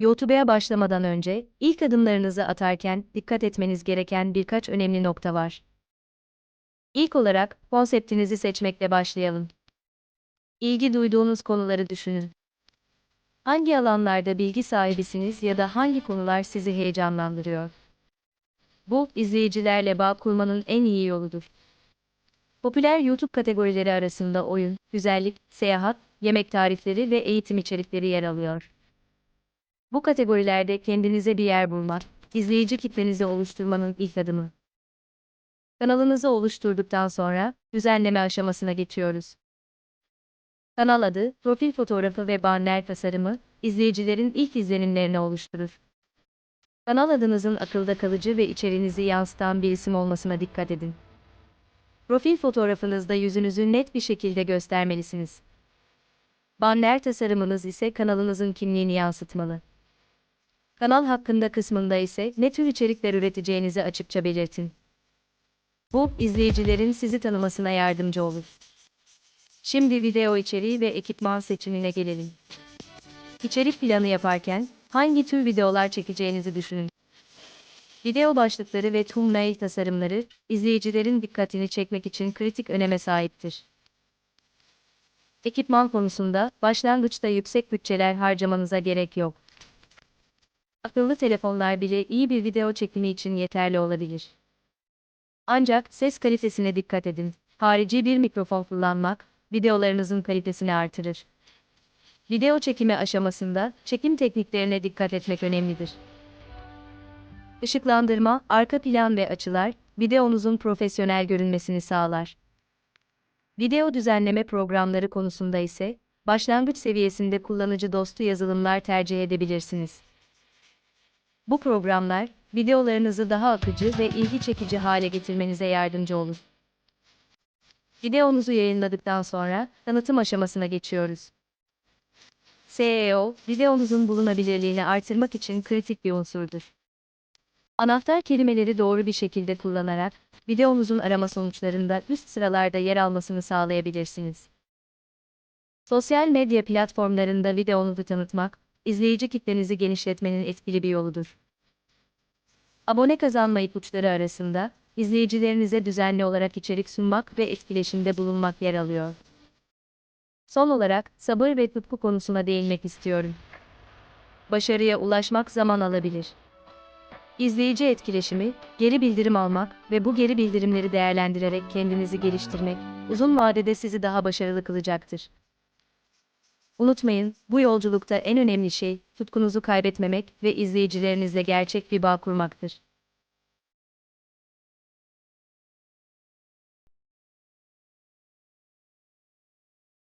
YouTube'a başlamadan önce, ilk adımlarınızı atarken dikkat etmeniz gereken birkaç önemli nokta var. İlk olarak, konseptinizi seçmekle başlayalım. İlgi duyduğunuz konuları düşünün. Hangi alanlarda bilgi sahibisiniz ya da hangi konular sizi heyecanlandırıyor? Bu, izleyicilerle bağ kurmanın en iyi yoludur. Popüler YouTube kategorileri arasında oyun, güzellik, seyahat, yemek tarifleri ve eğitim içerikleri yer alıyor. Bu kategorilerde kendinize bir yer bulmak, izleyici kitlenizi oluşturmanın ilk adımı. Kanalınızı oluşturduktan sonra, düzenleme aşamasına geçiyoruz. Kanal adı, profil fotoğrafı ve banner tasarımı, izleyicilerin ilk izlenimlerini oluşturur. Kanal adınızın akılda kalıcı ve içeriğinizi yansıtan bir isim olmasına dikkat edin. Profil fotoğrafınızda yüzünüzü net bir şekilde göstermelisiniz. Banner tasarımınız ise kanalınızın kimliğini yansıtmalı. Kanal hakkında kısmında ise ne tür içerikler üreteceğinizi açıkça belirtin. Bu, izleyicilerin sizi tanımasına yardımcı olur. Şimdi video içeriği ve ekipman seçimine gelelim. İçerik planı yaparken, hangi tür videolar çekeceğinizi düşünün. Video başlıkları ve thumbnail tasarımları, izleyicilerin dikkatini çekmek için kritik öneme sahiptir. Ekipman konusunda, başlangıçta yüksek bütçeler harcamanıza gerek yok. Akıllı telefonlar bile iyi bir video çekimi için yeterli olabilir. Ancak ses kalitesine dikkat edin. Harici bir mikrofon kullanmak, videolarınızın kalitesini artırır. Video çekimi aşamasında, çekim tekniklerine dikkat etmek önemlidir. Işıklandırma, arka plan ve açılar, videonuzun profesyonel görünmesini sağlar. Video düzenleme programları konusunda ise, başlangıç seviyesinde kullanıcı dostu yazılımlar tercih edebilirsiniz. Bu programlar, videolarınızı daha akıcı ve ilgi çekici hale getirmenize yardımcı olur. Videonuzu yayınladıktan sonra, tanıtım aşamasına geçiyoruz. SEO, videonuzun bulunabilirliğini artırmak için kritik bir unsurdur. Anahtar kelimeleri doğru bir şekilde kullanarak, videonuzun arama sonuçlarında üst sıralarda yer almasını sağlayabilirsiniz. Sosyal medya platformlarında videonuzu tanıtmak, izleyici kitlenizi genişletmenin etkili bir yoludur. Abone kazanma ipuçları arasında, izleyicilerinize düzenli olarak içerik sunmak ve etkileşimde bulunmak yer alıyor. Son olarak, sabır ve tutku konusuna değinmek istiyorum. Başarıya ulaşmak zaman alabilir. İzleyici etkileşimi, geri bildirim almak ve bu geri bildirimleri değerlendirerek kendinizi geliştirmek, uzun vadede sizi daha başarılı kılacaktır. Unutmayın, bu yolculukta en önemli şey, tutkunuzu kaybetmemek ve izleyicilerinizle gerçek bir bağ kurmaktır.